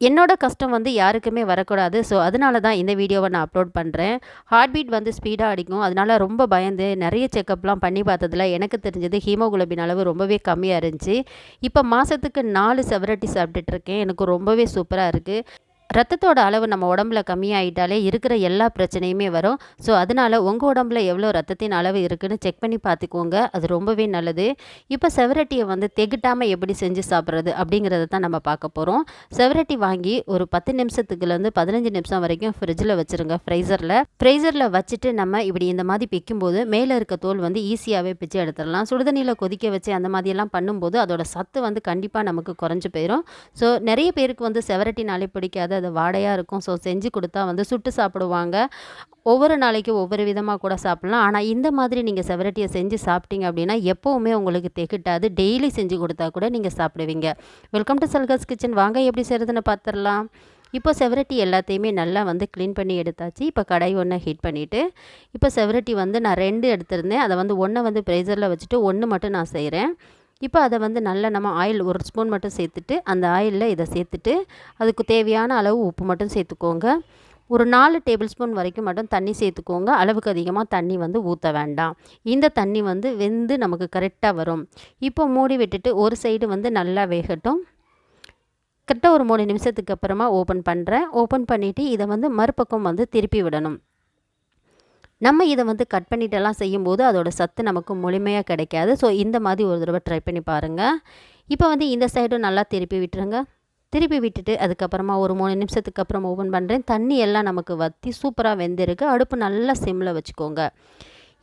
என்னோட கஷ்டம் வந்து யாருக்குமே வரக்கூடாது. ஸோ அதனால தான் இந்த வீடியோவை நான் அப்லோட் பண்ணுறேன் ஹார்ட் பீட் வந்து ஸ்பீடாக அடிக்கும். அதனால் ரொம்ப பயந்து நிறைய செக்கப்லாம் பண்ணி பார்த்ததுல எனக்கு தெரிஞ்சது ஹீமோகுளோபின் அளவு ரொம்பவே கம்மியாக இருந்துச்சு. இப்போ மாதத்துக்கு நாலு செவரட்டி சாப்பிட்டுட்ருக்கேன் எனக்கு ரொம்பவே சூப்பராக இருக்குது ரத்தத்தோட அளவு நம்ம உடம்புல கம்மியாயிட்டாலே இருக்கிற எல்லா பிரச்சனையுமே வரும். ஸோ அதனால் உங்கள் உடம்புல எவ்வளோ ரத்தத்தின் அளவு இருக்குன்னு செக் பண்ணி பார்த்துக்கோங்க அது ரொம்பவே நல்லது. இப்போ செவரட்டியை வந்து தெகிட்டாமல் எப்படி செஞ்சு சாப்பிட்றது அப்படிங்கிறத தான் நம்ம பார்க்க போகிறோம் செவரட்டி வாங்கி ஒரு பத்து நிமிஷத்துக்குலேருந்து பதினஞ்சு நிமிஷம் வரைக்கும் ஃப்ரிட்ஜில் வச்சுருங்க ஃப்ரைசரில் ஃப்ரைசரில் வச்சுட்டு நம்ம இப்படி இந்த மாதிரி பிக்கும்போது மேலே இருக்க தோல் வந்து ஈஸியாகவே பிச்சு எடுத்துடலாம். சுடுதண்ணியில் கொதிக்க வச்சு அந்த மாதிரியெல்லாம் பண்ணும்போது அதோட சத்து வந்து கண்டிப்பாக நமக்கு குறைஞ்சி போயிடும் ஸோ நிறைய பேருக்கு வந்து செவரட்டினாலே பிடிக்காது அது வாடையாக இருக்கும். ஸோ செஞ்சு கொடுத்தா வந்து சுட்டு சாப்பிடுவாங்க. ஒவ்வொரு நாளைக்கு ஒவ்வொரு விதமாக கூட சாப்பிட்லாம். ஆனால் இந்த மாதிரி நீங்கள் செவரட்டியை செஞ்சு சாப்பிட்டீங்க அப்படின்னா எப்போவுமே உங்களுக்கு தெகிட்டாது. டெய்லி செஞ்சு கொடுத்தா கூட நீங்கள் சாப்பிடுவீங்க. வெல்கம் டு சல்கஸ் கிச்சன் வாங்க எப்படி செய்கிறதுன்னு பார்த்துடலாம் இப்போ செவரட்டி எல்லாத்தையுமே நல்லா வந்து க்ளீன் பண்ணி எடுத்தாச்சு. இப்போ கடை ஒன்றை ஹீட் பண்ணிவிட்டு இப்போ செவரட்டி வந்து நான் ரெண்டு எடுத்திருந்தேன். அதை வந்து ஒன்றை வந்து ப்ரெஷரில் வச்சுட்டு ஒன்று மட்டும் நான் செய்கிறேன் இப்போ அதை வந்து நல்லா நம்ம ஆயில் ஒரு ஸ்பூன் மட்டும் சேர்த்துட்டு அந்த ஆயிலில் இதை சேர்த்துட்டு அதுக்கு தேவையான அளவு உப்பு மட்டும் சேர்த்துக்கோங்க. ஒரு நாலு டேபிள் ஸ்பூன் வரைக்கும் மட்டும் தண்ணி சேர்த்துக்கோங்க. அளவுக்கு அதிகமாக தண்ணி வந்து ஊற்ற வேண்டாம். இந்த தண்ணி வந்து வெந்து நமக்கு கரெக்டாக வரும். இப்போ மூடி விட்டுட்டு ஒரு சைடு வந்து நல்லா வேகட்டும். கரெக்டாக ஒரு மூணு நிமிஷத்துக்கு அப்புறமா ஓப்பன் பண்ணுறேன் ஓப்பன் பண்ணிவிட்டு இதை வந்து மறுபக்கம் வந்து திருப்பி விடணும். நம்ம இதை வந்து கட் பண்ணிட்டெல்லாம் செய்யும்போது அதோட சத்து நமக்கு முழுமையாக கிடைக்காது. ஸோ இந்த மாதிரி ஒரு தடவை ட்ரை பண்ணி பாருங்கள் இப்போ வந்து இந்த சைடும் நல்லா திருப்பி விட்டுருங்க. திருப்பி விட்டுட்டு அதுக்கப்புறமா ஒரு மூணு நிமிஷத்துக்கு அப்புறம் ஓப்பன் பண்ணுறேன் தண்ணி எல்லாம் நமக்கு வற்றி சூப்பராக வெந்திருக்கு. அடுப்பு நல்லா சிம்மில் வச்சுக்கோங்க.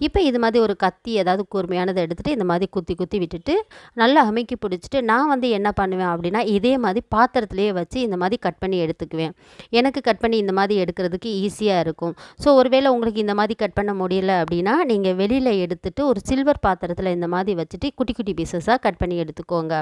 இப்போ இது மாதிரி ஒரு கத்தி ஏதாவது கூர்மையானதை எடுத்துகிட்டு இந்த மாதிரி குத்தி குத்தி விட்டுட்டு நல்லா அமைக்கி பிடிச்சிட்டு நான் வந்து என்ன பண்ணுவேன் அப்படின்னா இதே மாதிரி பாத்திரத்துலேயே வச்சு இந்த மாதிரி கட் பண்ணி எடுத்துக்குவேன். எனக்கு கட் பண்ணி இந்த மாதிரி எடுக்கிறதுக்கு ஈஸியாக இருக்கும். ஸோ ஒருவேளை உங்களுக்கு இந்த மாதிரி கட் பண்ண முடியல அப்படின்னா நீங்கள் வெளியில் எடுத்துகிட்டு ஒரு சில்வர் பாத்திரத்தில் இந்த மாதிரி வச்சுட்டு குட்டி குட்டி பீசஸாக கட் பண்ணி எடுத்துக்கோங்க.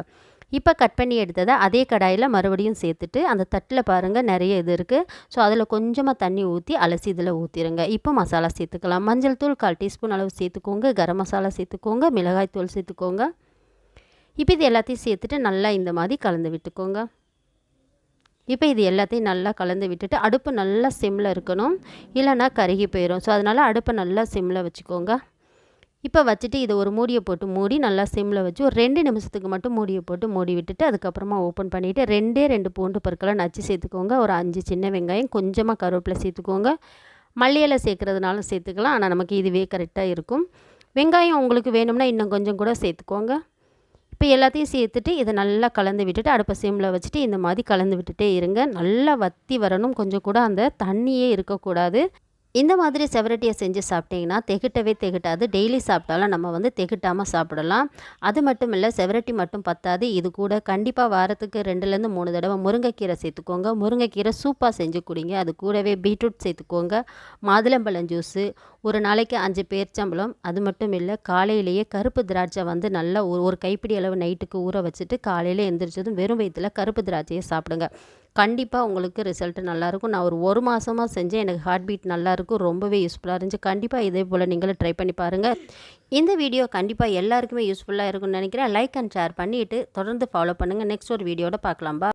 இப்போ கட் பண்ணி எடுத்ததை அதே கடாயில் மறுபடியும் சேர்த்துட்டு அந்த தட்டில் பாருங்கள் நிறைய இது இருக்குது ஸோ அதில் கொஞ்சமாக தண்ணி ஊற்றி அலசி இதில் ஊற்றிடுங்க இப்போ மசாலா சேர்த்துக்கலாம். மஞ்சள் தூள் கால் டீஸ்பூன் அளவு சேர்த்துக்கோங்க. கரம் மசாலா சேர்த்துக்கோங்க. மிளகாய் தூள் சேர்த்துக்கோங்க. இப்போ இது எல்லாத்தையும் சேர்த்துட்டு நல்லா இந்த மாதிரி கலந்து விட்டுக்கோங்க. இப்போ இது எல்லாத்தையும் நல்லா கலந்து விட்டுட்டு அடுப்பு நல்லா சிம்மில் இருக்கணும். இல்லைனா கருகி போயிடும். ஸோ அதனால் அடுப்பை நல்லா சிம்மில் வச்சுக்கோங்க. இப்போ வச்சுட்டு இதை ஒரு மூடியை போட்டு மூடி நல்லா சிம்மில் வச்சு ஒரு ரெண்டு நிமிஷத்துக்கு மட்டும் மூடியை போட்டு மூடி விட்டுட்டு அதுக்கப்புறமா ஓப்பன் பண்ணிவிட்டு ரெண்டே ரெண்டு பூண்டு பற்களை நச்சு சேர்த்துக்கோங்க. ஒரு அஞ்சு சின்ன வெங்காயம் கொஞ்சமாக கருவேப்பிலை சேர்த்துக்கோங்க. மல்லியில் சேர்க்குறதுனாலும் சேர்த்துக்கலாம். ஆனால் நமக்கு இதுவே கரெக்டாக இருக்கும். வெங்காயம் உங்களுக்கு வேணும்னா இன்னும் கொஞ்சம் கூட சேர்த்துக்கோங்க. இப்போ எல்லாத்தையும் சேர்த்துட்டு இதை நல்லா கலந்து விட்டுட்டு அடுப்பை சிம்மில் வச்சுட்டு இந்த மாதிரி கலந்து விட்டுட்டே இருங்க. நல்லா வத்தி வரணும். கொஞ்சம் கூட அந்த தண்ணியே இருக்கக்கூடாது. இந்த மாதிரி செவரட்டியை செஞ்சு சாப்பிட்டிங்கன்னா தெகிட்டவே தெகிட்டாது. டெய்லி சாப்பிட்டாலும் நம்ம வந்து தெகிட்டாமல் சாப்பிடலாம். அது மட்டும் இல்லை செவரட்டி மட்டும் பத்தாது. இது கூட கண்டிப்பாக வாரத்துக்கு ரெண்டுலேருந்து மூணு தடவை முருங்கைக்கீரை சேர்த்துக்கோங்க. முருங்கைக்கீரை சூப்பாக செஞ்சு குடிங்க. அது கூடவே பீட்ரூட் சேர்த்துக்கோங்க. மாதுளம்பழம் ஜூஸு ஒரு நாளைக்கு அஞ்சு பேர்ச்சம்பளம். அது மட்டும் இல்லை காலையிலேயே கருப்பு திராட்சை வந்து நல்லா ஒரு ஒரு கைப்பிடி அளவு நைட்டுக்கு ஊற வச்சுட்டு காலையில் எந்திரிச்சதும் வெறும் வயிற்றில் கருப்பு திராட்சையை சாப்பிடுங்க. கண்டிப்பாக உங்களுக்கு ரிசல்ட்டு நல்லாயிருக்கும் நான் ஒரு ஒரு மாதமாக செஞ்சேன். எனக்கு ஹார்ட் பீட் நல்லாயிருக்கும் ரொம்பவே யூஸ்ஃபுல்லாக இருந்துச்சு. கண்டிப்பாக இதே போல் நீங்களும் ட்ரை பண்ணி பாருங்கள் இந்த வீடியோ கண்டிப்பாக எல்லாருக்குமே யூஸ்ஃபுல்லாக இருக்கும்னு நினைக்கிறேன். லைக் அண்ட் ஷேர் பண்ணிவிட்டு தொடர்ந்து ஃபாலோ பண்ணுங்கள் நெக்ஸ்ட் ஒரு வீடியோட பார்க்கலாம்பா